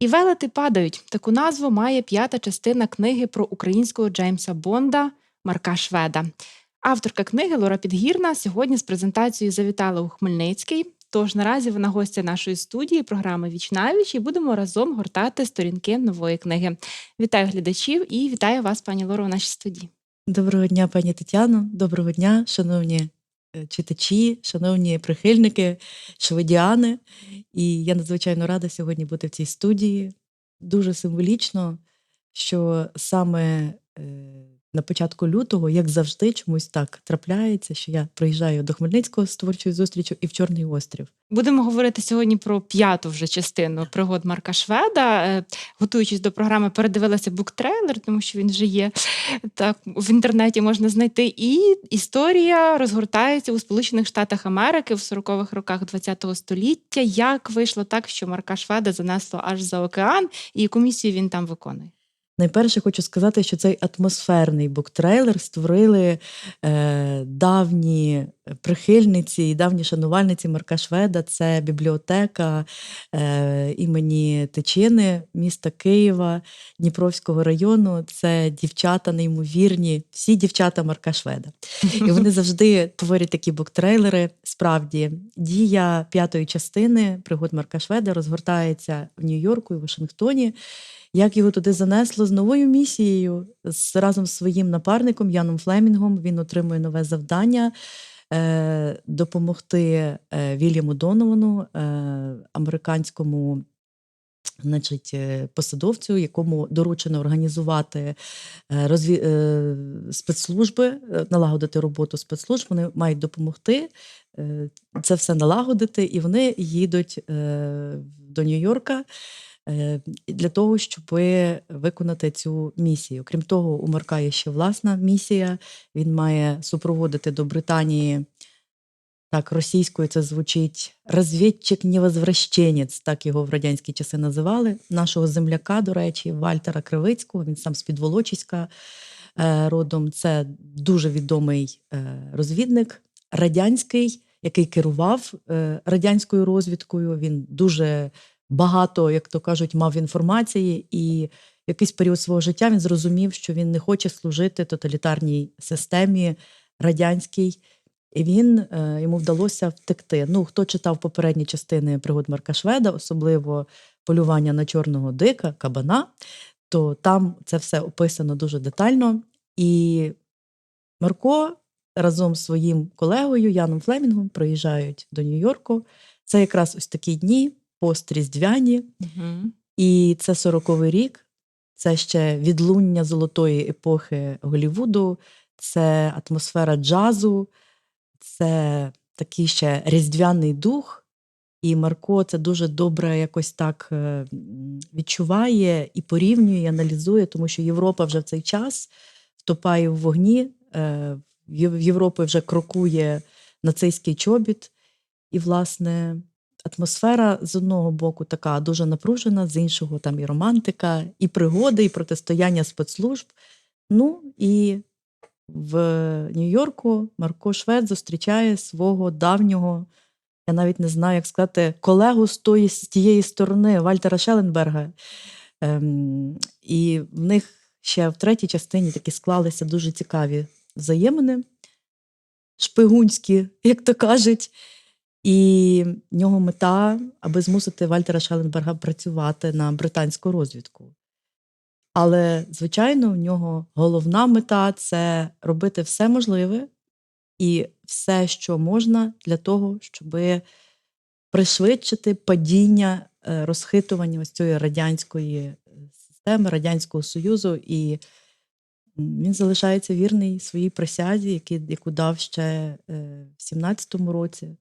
І велети падають. Таку назву має п'ята частина книги про українського Джеймса Бонда Марка Шведа. Авторка книги Лора Підгірна сьогодні з презентацією завітала у Хмельницький. Тож наразі вона гостя нашої студії програми Вічнавіч і будемо разом гортати сторінки нової книги. Вітаю глядачів і вітаю вас, пані Лоро, у нашій студії. Доброго дня, пані Тетяно. Доброго дня, шановні читачі, шановні прихильники, шведіани. І я надзвичайно рада сьогодні бути в цій студії. Дуже символічно, що саме е, на початку лютого, як завжди, чомусь так трапляється, що я приїжджаю до Хмельницького з творчою зустрічю і в Чорний острів. Будемо говорити сьогодні про п'яту вже частину пригод Марка Шведа. Е, Готуючись до програми, передивилася буктрейлер, тому що він вже є так в інтернеті можна знайти. І історія розгортається у Сполучених Штатах Америки в 40-х роках ХХ століття. Як вийшло так, що Марка Шведа занесло аж за океан, і яку місію він там виконує? Найперше хочу сказати, що цей атмосферний буктрейлер створили е, давні прихильниці і давні шанувальниці Марка Шведа. Це бібліотека е, імені Тичини, міста Києва, Дніпровського району. Це дівчата неймовірні, всі дівчата Марка Шведа. І вони завжди творять такі буктрейлери. Справді, дія п'ятої частини пригод Марка Шведа розгортається в Нью-Йорку і Вашингтоні як його туди занесло з новою місією з разом з своїм напарником Яном Флемінгом. Він отримує нове завдання. е, Допомогти е, Вільяму Доновану, е, американському значить, е, посадовцю, якому доручено організувати е, розві... спецслужби, налагодити роботу спецслужб. Вони мають допомогти це все налагодити, і вони їдуть до Нью-Йорка для того, щоб виконати цю місію. Крім того, у Марка є ще власна місія. Він має супроводити до Британії. Так, російською це звучить розвідчик невозвращенець, так його в радянські часи називали. Нашого земляка, до речі, Вальтера Кривицького, він сам з Підволочиська е, родом. Це дуже відомий е, розвідник радянський, який керував е, радянською розвідкою. Він дуже багато, як то кажуть, мав інформації, і в якийсь період свого життя він зрозумів, що він не хоче служити тоталітарній системі радянській. І він е, йому вдалося втекти. Ну, хто читав попередні частини пригод Марка Шведа, особливо полювання на чорного дика, кабана, то там це все описано дуже детально. І Марко разом з своїм колегою Яном Флемінгом приїжджають до Нью-Йорку. Це якраз ось такі дні, постріздвяні, Угу. і це 40-й рік. Це ще відлуння золотої епохи Голівуду, це атмосфера джазу, це такий ще різдвяний дух. І Марко це дуже добре якось так е, відчуває і порівнює, і аналізує, тому що Європа вже в цей час втопає в вогні. е, В Єв- в Європі вже крокує нацистський чобіт. І, власне, атмосфера з одного боку така дуже напружена, з іншого там і романтика, і пригоди, і протистояння спецслужб. Ну і в Нью-Йорку Марко Швед зустрічає свого давнього, я навіть не знаю, як сказати, колегу з, тої, з тієї сторони Вальтера Шелленберга. Ем, і в них ще в третій частині такі склалися дуже цікаві взаємини, шпигунські, як то кажуть. І в нього мета, аби змусити Вальтера Шелленберга працювати на британську розвідку. Але, звичайно, в нього головна мета це робити все можливе і все, що можна, для того, щоб пришвидшити падіння, е, розхитування ось цієї радянської е, системи, Радянського Союзу. І він залишається вірний своїй присязі, яку дав ще е, в 17-му році.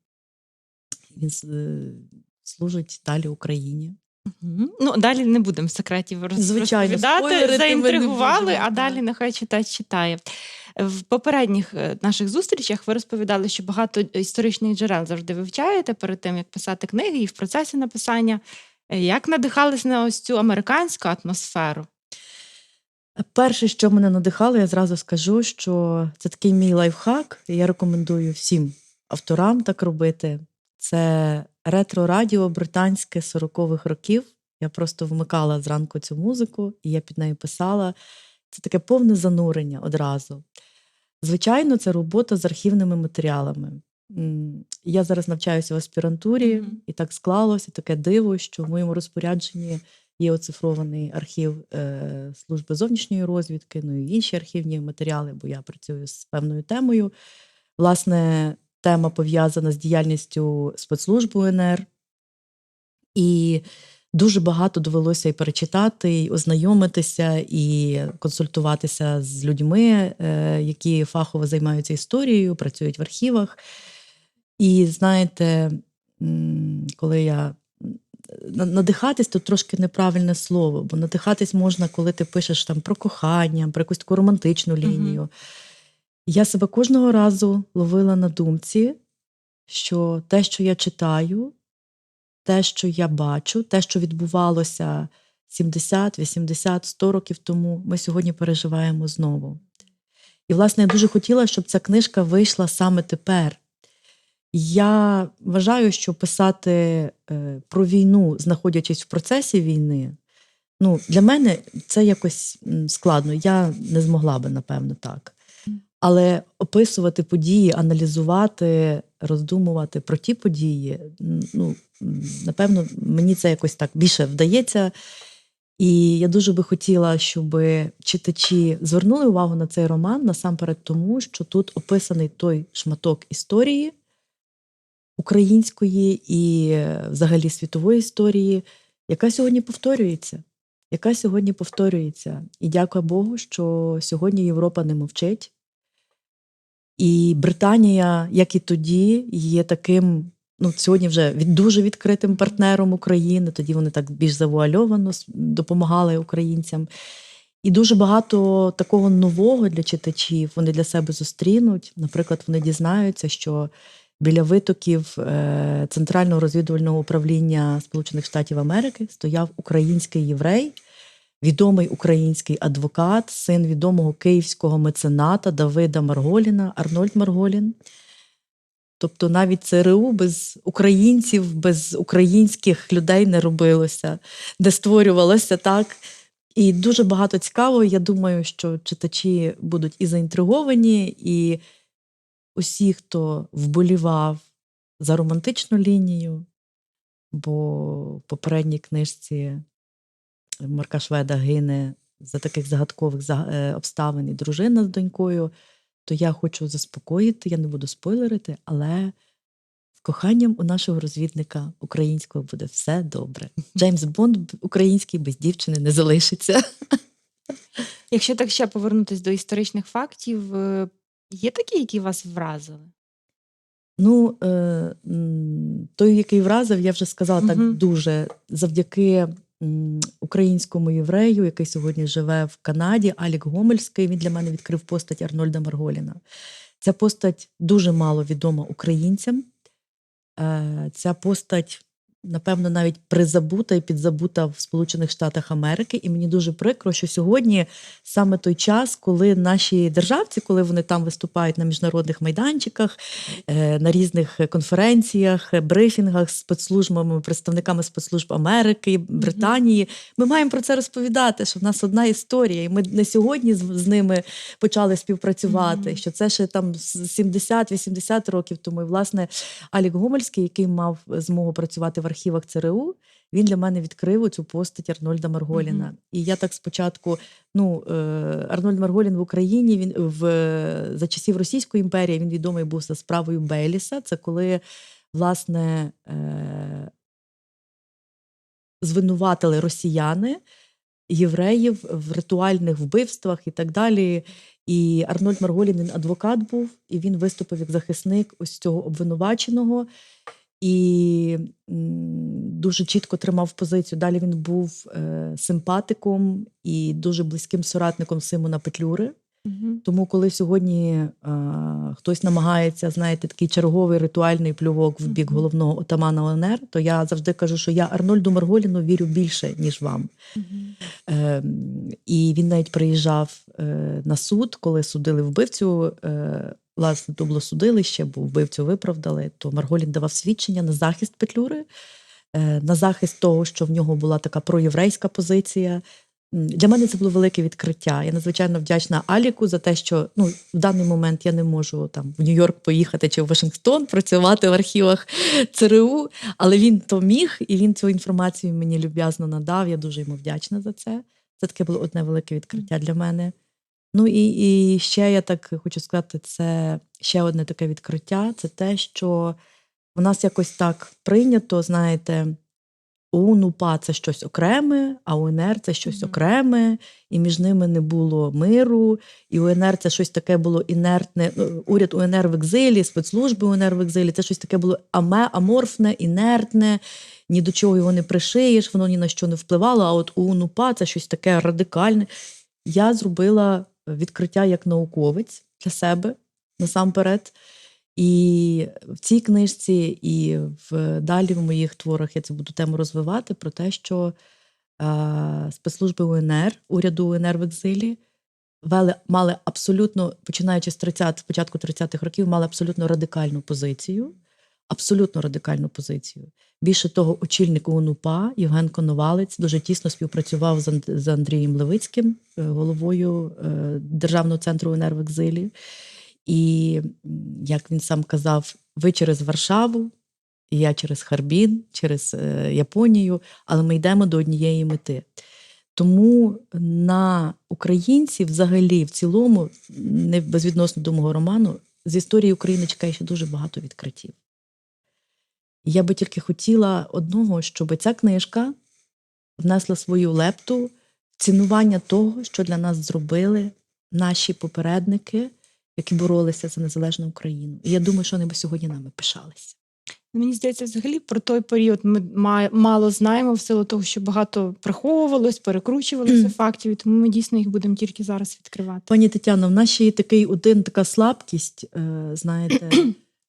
Він е, служить далі Україні. Ну, далі не будемо секретів Звичайно, розповідати. Заінтригували, а далі нехай читач читає. В попередніх е, наших зустрічах ви розповідали, що багато історичних джерел завжди вивчаєте перед тим, як писати книги, і в процесі написання. Е, Як надихались на ось цю американську атмосферу? Перше, що мене надихало, я зразу скажу, що це такий мій лайфхак. і Я рекомендую всім авторам так робити. Це ретро-радіо британське 40-х років. Я просто вмикала зранку цю музику, і я під нею писала. Це таке повне занурення одразу. Звичайно, це робота з архівними матеріалами. Я зараз навчаюся в аспірантурі, і так склалося таке диво, що в моєму розпорядженні є оцифрований архів е, служби зовнішньої розвідки, ну і інші архівні матеріали, бо я працюю з певною темою. Власне, тема пов'язана з діяльністю спецслужб УНР. І дуже багато довелося і перечитати, і ознайомитися, і консультуватися з людьми, е, які фахово займаються історією, працюють в архівах. І знаєте, коли я надихатись тут трошки неправильне слово, бо надихатись можна, коли ти пишеш там про кохання, про якусь таку романтичну лінію. Я себе кожного разу ловила на думці, що те, що я читаю, те, що я бачу, те, що відбувалося 70, 80, 100 років тому, ми сьогодні переживаємо знову. І, власне, я дуже хотіла, щоб ця книжка вийшла саме тепер. Я вважаю, що писати е, про війну, знаходячись в процесі війни, ну, для мене це якось складно. Я не змогла би, напевно, так. Але описувати події, аналізувати, роздумувати про ті події, ну, напевно, мені це якось так більше вдається. І я дуже би хотіла, щоб читачі звернули увагу на цей роман насамперед тому, що тут описаний той шматок історії української і е, взагалі світової історії, яка сьогодні повторюється. Яка сьогодні повторюється. І дякую Богу, що сьогодні Європа не мовчить. І Британія, як і тоді, є таким, ну, сьогодні вже від, дуже відкритим партнером України. Тоді вони так більш завуальовано допомагали українцям. І дуже багато такого нового для читачів вони для себе зустрінуть. Наприклад, вони дізнаються, що біля витоків е, Центрального розвідувального управління Сполучених Штатів Америки стояв український єврей, відомий український адвокат, син відомого київського мецената Давида Марголіна, Арнольд Марголін. Тобто навіть ЦРУ без українців, без українських людей не робилося, де створювалося так. І дуже багато цікавого. Я думаю, що читачі будуть і заінтриговані, і усі, хто вболівав за романтичну лінію, бо в попередній книжці Марка Шведа гине за таких загадкових е, обставин і дружина з донькою, то я хочу заспокоїти, я не буду спойлерити, але з коханням у нашого розвідника українського буде все добре. Джеймс Бонд український без дівчини не залишиться. Якщо так ще повернутися до історичних фактів, е, є такі, які вас вразили? Ну, е, той, який вразив, я вже сказала так дуже завдяки українському єврею, який сьогодні живе в Канаді, Алік Гомельський. Він для мене відкрив постать Арнольда Марголіна. Ця постать дуже мало відома українцям. Е, Ця постать, напевно, навіть призабута і підзабута в Сполучених Штатах Америки. І мені дуже прикро, що сьогодні саме той час, коли наші державці, коли вони там виступають на міжнародних майданчиках, е, на різних конференціях, брифінгах з спецслужбами, представниками спецслужб Америки, Британії, ми маємо про це розповідати, що в нас одна історія, і ми не сьогодні з, ними почали співпрацювати. Що це ще там з 70-80 років тому. І власне Алік Гомельський, який мав змогу працювати в архівах ЦРУ, він для мене відкрив цю постать Арнольда Марголіна. Мгм. І я так спочатку, ну е, Арнольд Марголін в Україні він в за часів Російської імперії він відомий був за справою Бейліса. Це коли власне е, звинуватили росіяни євреїв в ритуальних вбивствах і так далі. І Арнольд Марголін він адвокат був, і він виступив як захисник ось цього обвинуваченого. І дуже чітко тримав позицію. Далі він був е, симпатиком і дуже близьким соратником Симона Петлюри. Мгм. Тому, коли сьогодні е, хтось намагається, знаєте, такий черговий ритуальний плювок в бік головного отамана ОНР, то я завжди кажу, що я Арнольду Марголіну вірю більше, ніж вам. Мгм. Ем, і він навіть приїжджав е, на суд, коли судили вбивцю. Е, власне, то судилище, бо вбивцю виправдали. То Марголін давав свідчення на захист Петлюри. е, на захист того, що в нього була така проєврейська позиція. Для мене це було велике відкриття. Я надзвичайно вдячна Аліку за те, що ну, в даний момент я не можу там в Нью-Йорк поїхати чи в Вашингтон працювати в архівах ЦРУ, але він то міг, і він цю інформацію мені люб'язно надав. Я дуже йому вдячна за це. Це таке було одне велике відкриття для мене. Ну і, і ще я так хочу сказати, це ще одне таке відкриття це те, що у нас якось так прийнято, знаєте, ОУН УПА це щось окреме, а УНР це щось Мгм. окреме, і між ними не було миру, і УНР це щось таке було інертне. ну, Уряд УНР в екзилі, спецслужби УНР в екзилі, це щось таке було аме, аморфне, інертне, ні до чого його не пришиєш, воно ні на що не впливало. А от ОУН УПА це щось таке радикальне. Я зробила відкриття як науковець для себе насамперед. І в цій книжці, і в далі в моїх творах я цю буду тему розвивати про те, що е, спецслужби УНР, уряду УНР в екзилі, вели, мали абсолютно, починаючи з 30, початку 30-х років, мали абсолютно радикальну позицію. Абсолютно радикальну позицію. Більше того, очільник ОНУПА Євген Коновалець дуже тісно співпрацював з Андрієм Левицьким, е, головою е, Державного центру УНР в екзилі. І як він сам казав, ви через Варшаву, я через Харбін, через е, Японію, але ми йдемо до однієї мети. Тому на українців взагалі в цілому, не безвідносно до мого роману, з історії України чекає ще дуже багато відкриттів. Я би тільки хотіла одного, щоб ця книжка внесла свою лепту в цінування того, що для нас зробили наші попередники, які боролися за незалежну Україну. І я думаю, що вони би сьогодні нами пишалися. Мені здається, взагалі про той період ми мало знаємо в силу того, що багато приховувалось, перекручувалося фактів, і тому ми дійсно їх будемо тільки зараз відкривати. Пані Тетяно, в нас ще є такий один така слабкість, е, знаєте,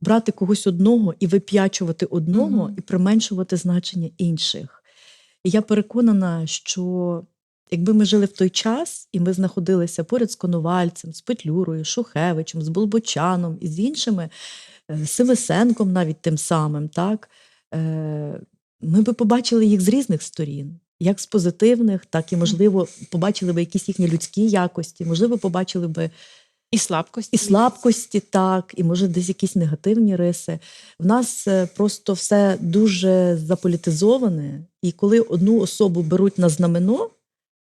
брати когось одного і вип'ячувати одного, Мгм. і применшувати значення інших. І я переконана, що якби ми жили в той час, і ми знаходилися поряд з Коновальцем, з Петлюрою, Шухевичем, з Болбочаном і з іншими, е, Сивисенком навіть тим самим, так, е, ми би побачили їх з різних сторін. Як з позитивних, так і, можливо, побачили би якісь їхні людські якості, можливо, побачили би І слабкості. і слабкості, так, і може десь якісь негативні риси. В нас е, просто все дуже заполітизоване, і коли одну особу беруть на знамено,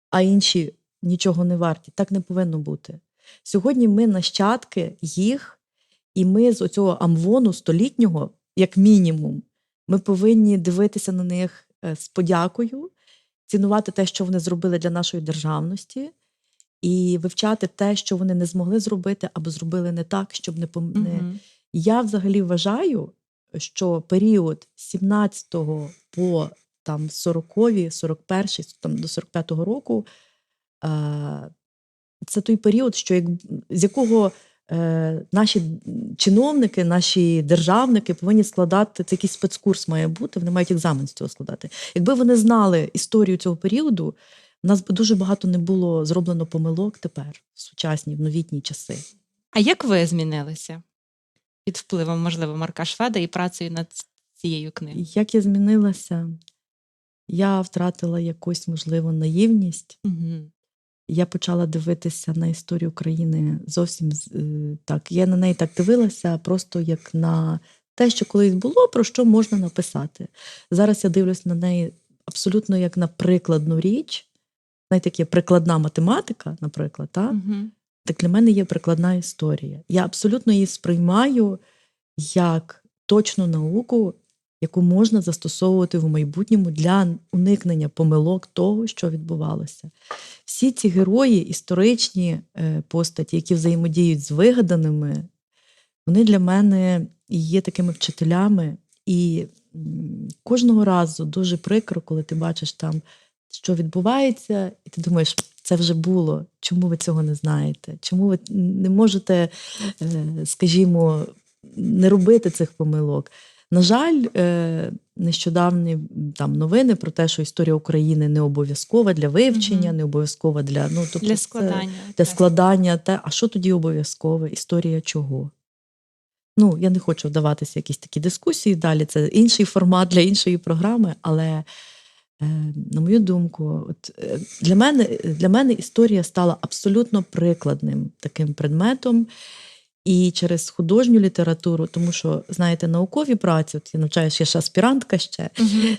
а інші нічого не варті, так не повинно бути. Сьогодні ми нащадки їх, і ми з оцього амвону столітнього, як мінімум, ми повинні дивитися на них е, з подякою, цінувати те, що вони зробили для нашої державності, і вивчати те, що вони не змогли зробити або зробили не так, щоб не пом... Мгм. Я взагалі вважаю, що період з 17 по там 40-ві, 41 там, до 45-го року е, це той період, що як, з якого е, наші чиновники, наші державники повинні складати, це якийсь спецкурс має бути, вони мають екзамен з цього складати. Якби вони знали історію цього періоду, у нас би дуже багато не було зроблено помилок тепер, в сучасні, в новітні часи. А як ви змінилися під впливом, можливо, Марка Шведа і працею над цією книгою? Як я змінилася, я втратила якусь, можливо, наївність. Угу. Я почала дивитися на історію України зовсім е, так. Я на неї так дивилася, просто як на те, що колись було, про що можна написати. Зараз я дивлюсь на неї абсолютно як на прикладну річ. Знаєте, як є прикладна математика, наприклад, так? Угу. так для мене є прикладна історія. Я абсолютно її сприймаю як точну науку, яку можна застосовувати в майбутньому для уникнення помилок того, що відбувалося. Всі ці герої, історичні е, постаті, які взаємодіють з вигаданими, вони для мене є такими вчителями. І кожного разу дуже прикро, коли ти бачиш там, що відбувається, і ти думаєш, це вже було. Чому ви цього не знаєте? Чому ви не можете, е, скажімо, не робити цих помилок? На жаль, е, нещодавні там новини про те, що історія України не обов'язкова для вивчення, не обов'язкова для ну тобто Для це- складання. для складання. Те, а що тоді обов'язкове? Історія чого? ну я не хочу вдаватися в якісь такі дискусії далі. Це інший формат для іншої програми. Але, на мою думку, от е, для мене, для мене історія стала абсолютно прикладним таким предметом. І через художню літературу, тому що, знаєте, наукові праці, от я навчаюся я ж аспірантка ще.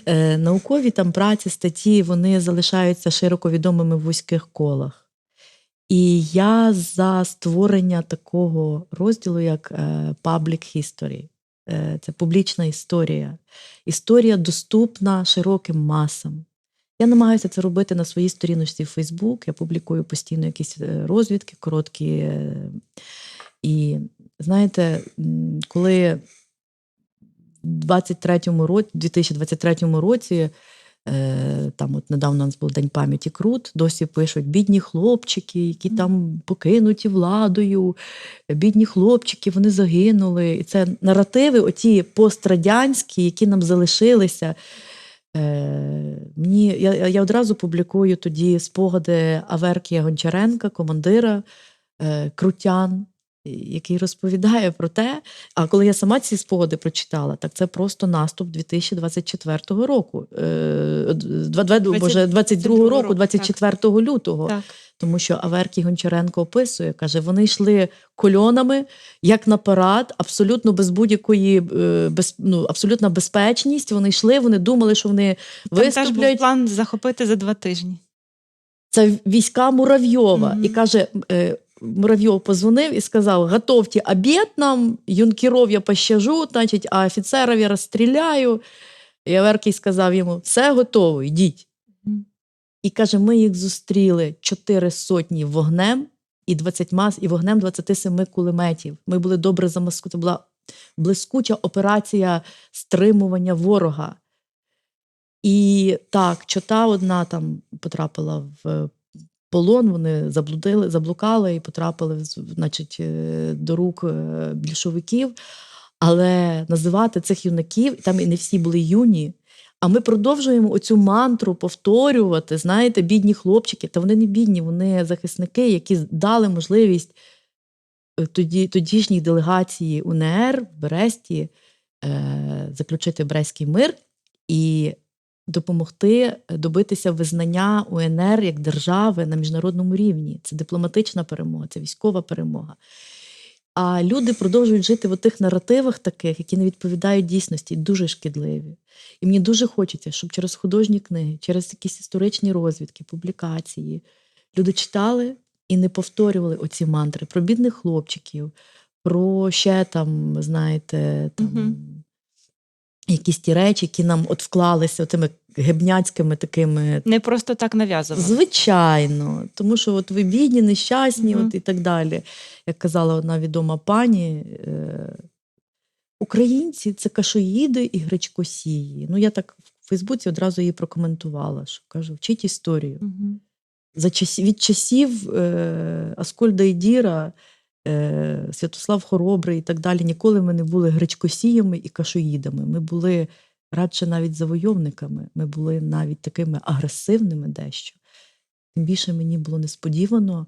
Е, наукові там праці, статті, вони залишаються широко відомими в вузьких колах. І я за створення такого розділу, як е, Public History. Е, Це публічна історія. Історія доступна широким масам. Я намагаюся це робити на своїй сторіночці в Фейсбук. Я публікую постійно якісь е, розвідки, короткі. е, І знаєте, коли в 23-му році, 2023 році, там от недавно у нас був День пам'яті Крут, досі пишуть бідні хлопчики, які там покинуті владою, бідні хлопчики, вони загинули. І це наративи, оті пострадянські, які нам залишилися. Е, мені, я, я одразу публікую тоді спогади Аверкія Гончаренка, командира е, Крутян, який розповідає про те, а коли я сама ці спогади прочитала, так це просто наступ 2024 року, е, два- два- боже, 22 року, року, 24 лютого. Так. Тому що Аверкій Гончаренко описує, каже, вони йшли кольонами, як на парад, абсолютно без будь-якої е, без, ну, абсолютна безпечність. Вони йшли, вони думали, що вони Там теж був план захопити за два тижні. Це війська Муравйова. Мгм. І каже, е, Муравйов позвонив і сказав: готовте обід нам, юнкеров я пощажу, значить, а офіцерів я розстріляю. І Аверкій сказав йому: все готово, йдіть. І каже: ми їх зустріли чотири сотні вогнем і 20 і вогнем 27 кулеметів. Ми були добре замасковані. Це була блискуча операція стримування ворога. І так, чота одна там потрапила в полон, вони заблудили, заблукали і потрапили значить, е, до рук е, більшовиків. Але називати цих юнаків, там і не всі були юні. А ми продовжуємо оцю мантру повторювати, знаєте, бідні хлопчики, та вони не бідні, вони захисники, які дали можливість е, тоді, тодішній делегації УНР в Бресті е, заключити Брестський мир і допомогти добитися визнання УНР як держави на міжнародному рівні. Це дипломатична перемога, це військова перемога. А люди продовжують жити в тих наративах таких, які не відповідають дійсності, дуже шкідливі. І мені дуже хочеться, щоб через художні книги, через якісь історичні розвідки, публікації люди читали і не повторювали оці мантри про бідних хлопчиків, про ще там, знаєте, там. Мгм. Якісь ті речі, які нам от вклалися тими гебняцькими такими. Не просто так нав'язували. Звичайно, тому що от ви бідні, нещасні, Мгм. от і так далі. Як казала одна відома пані, е, українці це кашоїди і гречкосії. Ну, я так в Фейсбуці одразу її прокоментувала, що кажу, вчіть історію. Мгм. За час, від часів е, Аскольда і Діра, Святослав Хоробрий і так далі, ніколи ми не були гречкосіями і кашоїдами. Ми були радше навіть завойовниками. Ми були навіть такими агресивними дещо. Тим більше мені було несподівано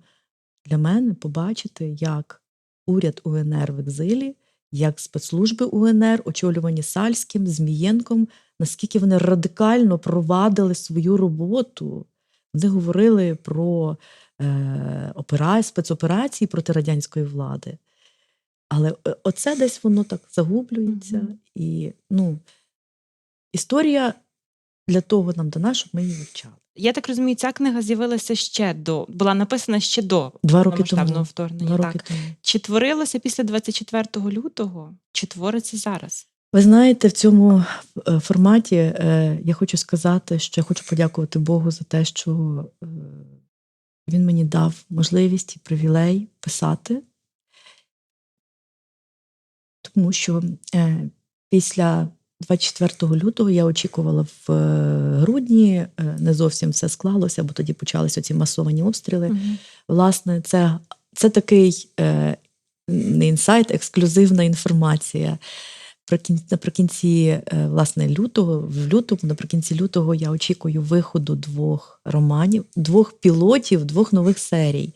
для мене побачити, як уряд УНР в екзилі, як спецслужби УНР, очолювані Сальським, Змієнком, наскільки вони радикально провадили свою роботу. Вони говорили про е, опера... спецоперації проти радянської влади. Але е, оце десь воно так загублюється. Мгм. І ну, історія для того нам дана, щоб ми її вивчали. Я так розумію, ця книга з'явилася ще до, була написана ще до Два роки тому. вторгнення. Два так. тому. Чи творилося після 24 лютого, чи твориться зараз? Ви знаєте, в цьому е, форматі е, я хочу сказати, що я хочу подякувати Богу за те, що е, він мені дав можливість і привілей писати. Тому що е, після 24 лютого я очікувала в е, грудні, е, не зовсім все склалося, бо тоді почалися ці масовані обстріли. Мгм. Власне, це, це такий е, не інсайт, ексклюзивна інформація. Прикін- Наприкінці е, власне лютого, в лютому, наприкінці лютого, я очікую виходу двох романів, двох пілотів, двох нових серій.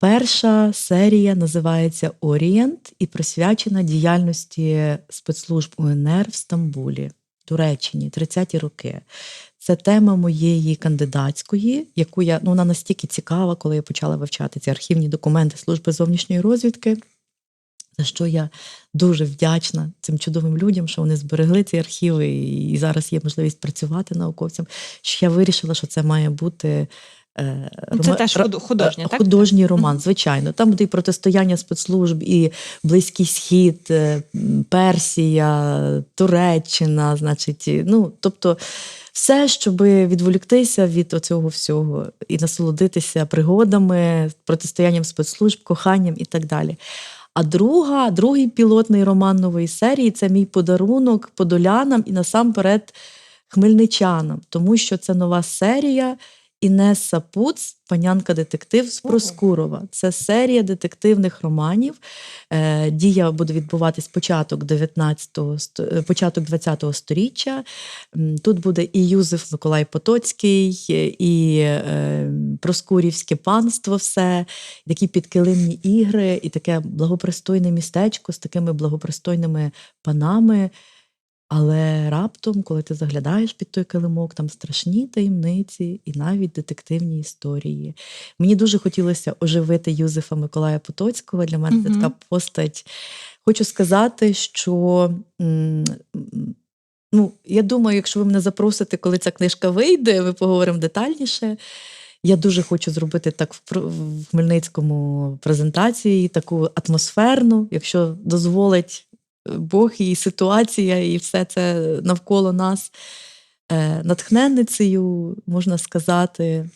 Перша серія називається Орієнт і присвячена діяльності спецслужб УНР в Стамбулі, Туреччині, 30-ті роки. Це тема моєї кандидатської, яку я ну вона настільки цікава, коли я почала вивчати ці архівні документи служби зовнішньої розвідки. За що я дуже вдячна цим чудовим людям, що вони зберегли ці архіви, і зараз є можливість працювати науковцям. Що я вирішила, що це має бути. е, Ну, це теж ра- худ- художнє, е, так? Художній роман, звичайно. Там буде і протистояння спецслужб, і Близький Схід, е, Персія, Туреччина, значить, ну, тобто. Все, щоб відволіктися від оцього всього і насолодитися пригодами, протистоянням спецслужб, коханням і так далі. А друга, другий пілотний роман нової серії це мій подарунок подолянам і насамперед хмельничанам, тому що це нова серія Інеса Пуц, панянка детектив з Проскурова. Це серія детективних романів. Е, Дія буде відбуватись початок 19-го, е, початок 20-го сторіччя. Тут буде і Юзеф Миколай Потоцький, е, і Проскурівське панство, все, такі підкилимні ігри, і таке благопристойне містечко з такими благопристойними панами. Але раптом, коли ти заглядаєш під той килимок, там страшні таємниці і навіть детективні історії. Мені дуже хотілося оживити Юзефа Миколая Потоцького. Для мене це така постать. Хочу сказати, що ну, я думаю, якщо ви мене запросите, коли ця книжка вийде, ми поговоримо детальніше. Я дуже хочу зробити так в Хмельницькому презентації, таку атмосферну, якщо дозволить Бог і ситуація, і все це навколо нас. Е, Натхненницею, можна сказати,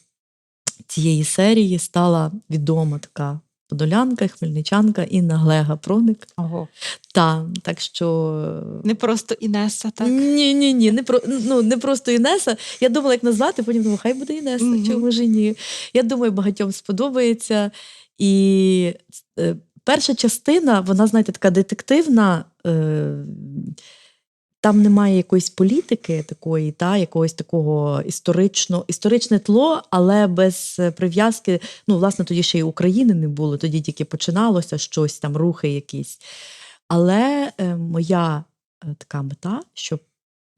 цієї серії стала відома така подолянка, хмельничанка Інна Глега Проник. Ого. Та, так що Не просто Інеса, так? ні, ні, ні, не про ну не просто Інеса. Я думала, як назвати, потім думала, хай буде Інеса, Мгм. чому ж і ні. Я думаю, багатьом сподобається. І е, перша частина, вона, знаєте, така детективна. Е, там немає якоїсь політики такої, та якогось такого історично, історичне тло, але без прив'язки. Ну, власне, тоді ще й України не було, тоді тільки починалося щось там, рухи якісь. Але е, моя е, така мета, щоб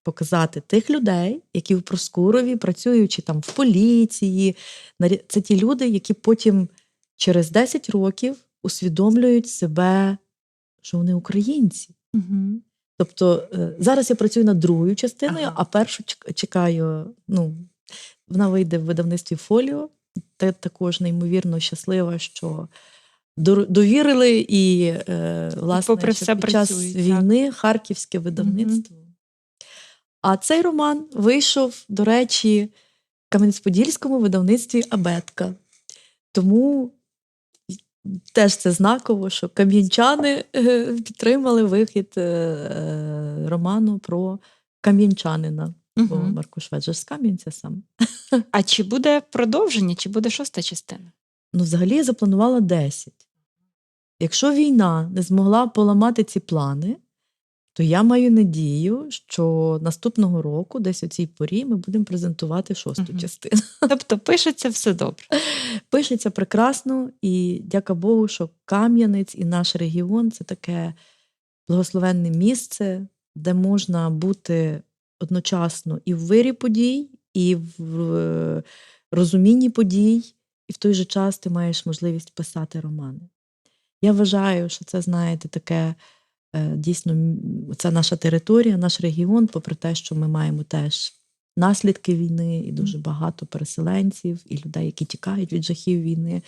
показати тих людей, які в Проскурові, працюючи там в поліції, це ті люди, які потім через 10 років усвідомлюють себе, що вони українці. Угу. Тобто е, зараз я працюю над другою частиною, Ага. а першу чекаю. Ну, вона вийде в видавництві Фоліо. Те також неймовірно щаслива, що довірили і, е, власне, попри все під час працюють, так. війни харківське видавництво. А цей роман вийшов, до речі, в Кам'янець-Подільському видавництві Абетка. Тому теж це знаково, що кам'янчани е, підтримали вихід е, роману про кам'янчанина. Бо Угу. Марко Шведжа з Кам'янця сам. А чи буде продовження, чи буде шоста частина? Ну, взагалі я запланувала 10. Якщо війна не змогла поламати ці плани, то я маю надію, що наступного року, десь у цій порі, ми будемо презентувати шосту Мгм. частину. Тобто пишеться все добре. Пишеться прекрасно, і дяка Богу, що Кам'янець і наш регіон це таке благословенне місце, де можна бути одночасно і в вирі подій, і в е, розумінні подій, і в той же час ти маєш можливість писати романи. Я вважаю, що це, знаєте, таке дійсно це наша територія, наш регіон, попри те, що ми маємо теж наслідки війни, і дуже багато переселенців, і людей, які тікають від жахів війни.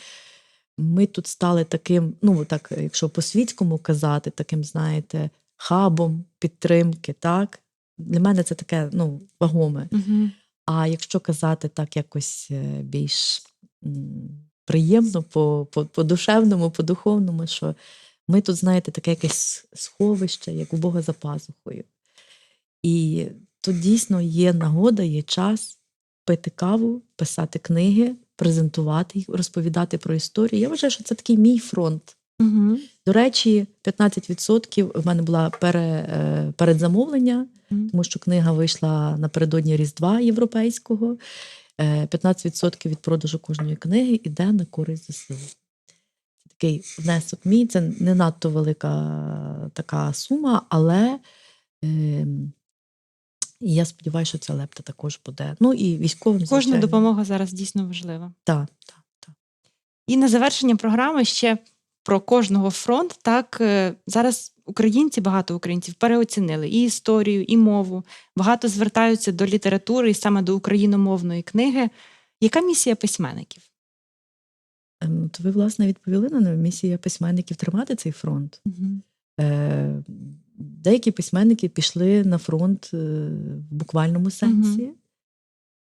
Ми тут стали таким, ну так, якщо по-світському казати, таким, знаєте, хабом підтримки. так? Для мене це таке ну, вагоме. Угу. А якщо казати так якось е, більш приємно, по, по, по душевному, по духовному, що ми тут, знаєте, таке якесь сховище, як у Бога за пазухою. І тут дійсно є нагода, є час пити каву, писати книги, презентувати їх, розповідати про історію. Я вважаю, що це такий мій фронт. Угу. До речі, 15% в мене була пере, е, передзамовлення, тому що книга вийшла напередодні Різдва Європейського. Е, 15% від продажу кожної книги йде на користь ЗСУ. Такий внесок мій. Це не надто велика така сума, але е, я сподіваюся, що ця лепта також буде. Ну і військовим Кожна звичайно. допомога зараз дійсно важлива. Так, так, так. І на завершення програми ще про кожного фронт. Так е, зараз українці, багато українців переоцінили і історію, і мову. Багато звертаються до літератури і саме до україномовної книги. Яка місія письменників? Ем, То ви, власне, відповіли на неї. місія письменників тримати цей фронт. Е, Деякі письменники пішли на фронт е, в буквальному сенсі,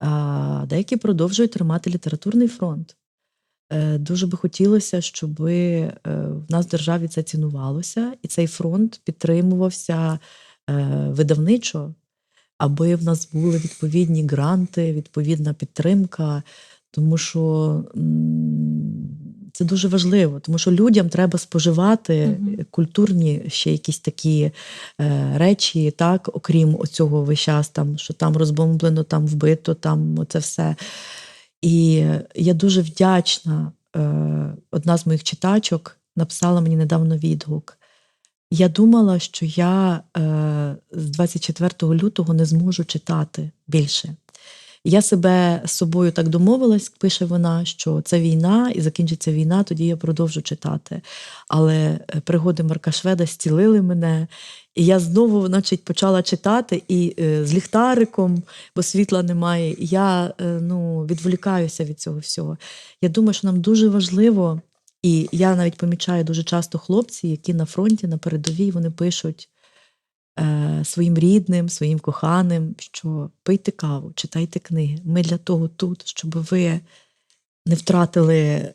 а деякі продовжують тримати літературний фронт. Е, Дуже би хотілося, щоб в нас в державі це цінувалося, і цей фронт підтримувався е, видавничо, аби в нас були відповідні гранти, відповідна підтримка. Тому що це дуже важливо, тому що людям треба споживати Мгм. культурні ще якісь такі е, речі, так, окрім оцього весь час, там, що там розбомблено, там вбито, там це все. І я дуже вдячна. Е, одна з моїх читачок написала мені недавно відгук. Я думала, що я е, з 24 лютого не зможу читати більше. Я себе з собою так домовилась, пише вона, що це війна, і закінчиться війна, тоді я продовжу читати. Але е, пригоди Марка Шведа зцілили мене, і я знову, значить, почала читати і е, з ліхтариком, бо світла немає. Я е, ну, відволікаюся від цього всього. Я думаю, що нам дуже важливо, і я навіть помічаю дуже часто хлопці, які на фронті, на передовій, вони пишуть своїм рідним, своїм коханим, що пийте каву, читайте книги. Ми для того тут, щоб ви не втратили, е,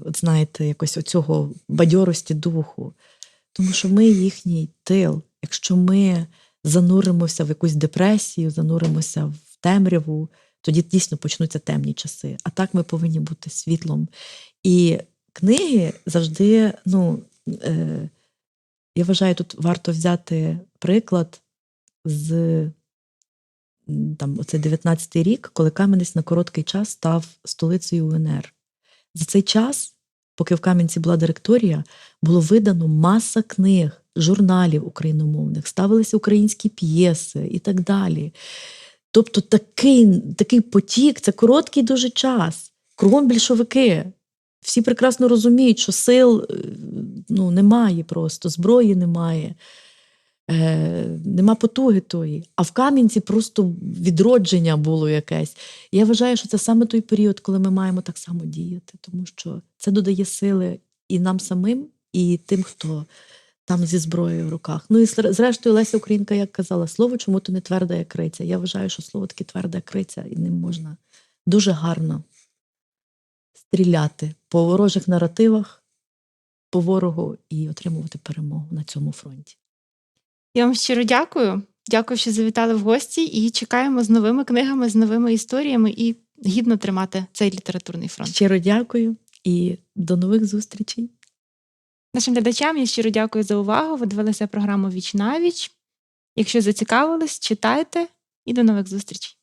от знаєте, якось оцього бадьорості духу. Тому що ми їхній тил. Якщо ми зануримося в якусь депресію, зануримося в темряву, тоді дійсно почнуться темні часи. А так ми повинні бути світлом. І книги завжди, ну, е, я вважаю, тут варто взяти приклад з там, оце 19-й рік, коли Кам'янець на короткий час став столицею УНР. За цей час, поки в Кам'янці була директорія, було видано маса книг, журналів україномовних, ставилися українські п'єси і так далі. Тобто такий, такий потік це короткий дуже час. Кругом більшовики. Всі прекрасно розуміють, що сил е, ну, немає просто, зброї немає, е, нема потуги тої. А в Кам'янці просто відродження було якесь. Я вважаю, що це саме той період, коли ми маємо так само діяти, тому що це додає сили і нам самим, і тим, хто там зі зброєю в руках. Ну і зрештою, Леся Українка як казала, слово чому то не тверда, як криця. Я вважаю, що слово таке тверда криця, і ним можна дуже гарно стріляти по ворожих наративах, по ворогу і отримувати перемогу на цьому фронті. Я вам щиро дякую. Дякую, що завітали в гості, і чекаємо з новими книгами, з новими історіями і гідно тримати цей літературний фронт. Щиро дякую і до нових зустрічей. Нашим глядачам я щиро дякую за увагу. Ви дивилися програму Віч на віч. Якщо зацікавились, читайте і до нових зустрічей.